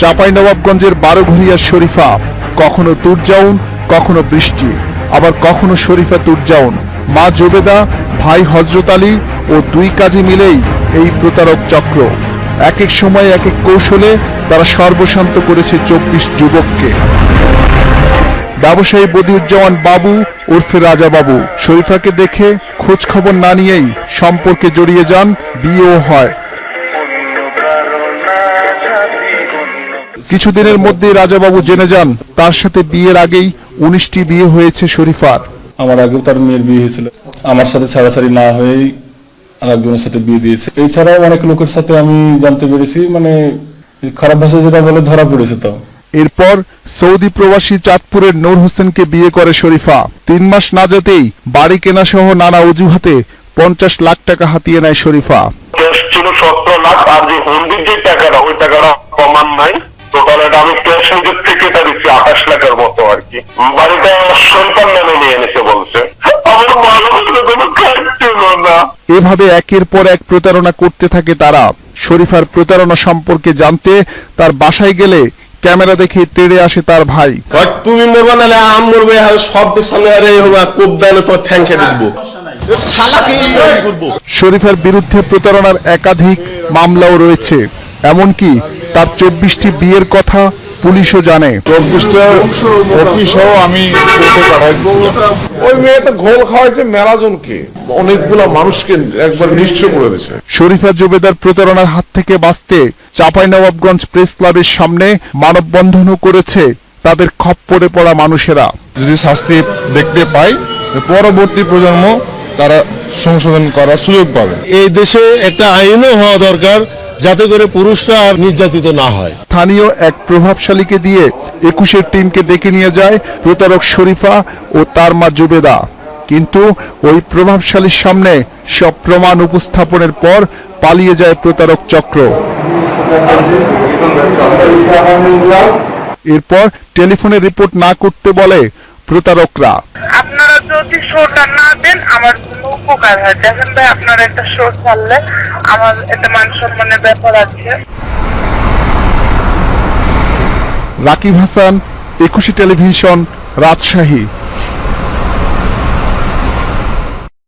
চাঁপাইনবাবগঞ্জের বারোঘরিয়ার শরীফা। কখনো তুরজাউন, কখনো বৃষ্টি। আবার কখনো শরীফা তুরজাউন। মা জোবেদা, ভাই হজরত আলী ও দুই কাজে মিলেই এই প্রতারক চক্র। এক এক সময় এক এক কৌশলে তারা সর্বশান্ত করেছে চব্বিশ যুবককে। ব্যবসায়ী বদিউজ্জামান বাবু ওরফে রাজা বাবু। শরীফাকে দেখে খোঁজ খবর না নিয়েই সম্পর্কে জড়িয়ে যান বিয়েও হয়। কিছুদিনের মধ্যেই রাজাবাবু জেনে যান তার সাথে বিয়ের আগেই উনিশটি বিয়ে হয়েছে শরীফার। আমার আগেও তার মেয়ের বিয়ে হয়েছিল। আমার সাথে ছাড়াছাড়ি না হয়েই আরেকজনের সাথে বিয়ে দিয়েছে। এছাড়াও অনেক লোকের সাথে আমি জানতে পেরেছি মানে খারাপ ভাষা যেটা বলে ধরা পড়েছে তো। এরপর সৌদি প্রবাসী চাঁদপুরের নূর হোসেনকে বিয়ে করে শরীফা। তিন মাস না যেতেই বাড়ি কেনা সহ নানা অজুহাতে পঞ্চাশ লাখ টাকা হাতিয়ে নেয় শরীফা। ছিল সতেরো লাখ আর যে হুন্ডির যে টাকাটা ওই টাকাটা প্রমাণ নাই। আমি নিজের থেকে আঠাশ লাখের মতো আর কি। বাড়িটা সন্তান নামে নিয়ে এনেছে বলছে। আমার মানুষের কোনো কাজ ছিল না। এভাবে একের পর এক প্রতারণা করতে থাকে তারা। শরীফার প্রতারণা সম্পর্কে জানতে তার বাসায় গেলে ক্যামেরা দেখে তেড়ে আসে তার ভাই। তুমি মরবা নাহলে আম মরবে সব সামনে আরে হোক কোপ ঠ্যাং দিবো শরীফার বিরুদ্ধে প্রতারণার একাধিক মামলাও রয়েছে। এমনকি তার চব্বিশটি বিয়ের কথা পুলিশও জানে। চব্বিশটা আমি ওই মেয়েটা ঘোল খাওয়াইছে মেলাজনকে অনেকগুলা মানুষকে একবার নিশ্চয় করে দিয়েছে। শরীফা জুবেদার প্রতারণার হাত থেকে বাঁচতে চাঁপাইনবাবগঞ্জ প্রেস ক্লাবের সামনে মানববন্ধনও করেছে তাদের খপ্পরে পড়া মানুষেরা। যদি শাস্তি দেখতে পাই পরবর্তী প্রজন্ম তারা সংশোধন করার সুযোগ পাবে। এই দেশে একটা আইনও হওয়া দরকার যাতে করে পুরুষরা নির্যাতিত না হয়। স্থানীয় এক প্রভাবশালীকে দিয়ে একুশের টিমকে ডেকে নিয়ে যায় প্রতারক শরীফা ও তার মা জুবেদা। কিন্তু ওই প্রভাবশালীর সামনে সব প্রমাণ উপস্থাপনের পর পালিয়ে যায় প্রতারক চক্র। এরপর টেলিফোনে রিপোর্ট না করতে বলে প্রতারকরা। আপনারা যদি শোটা না দেন আমার জন্য উপকার হয় দেখেন ভাই আপনারা একটা শো ছাড়লে আমার একটা মান সম্মানের ব্যাপার আছে। রাকিব হাসান একুশে টেলিভিশন রাজশাহী।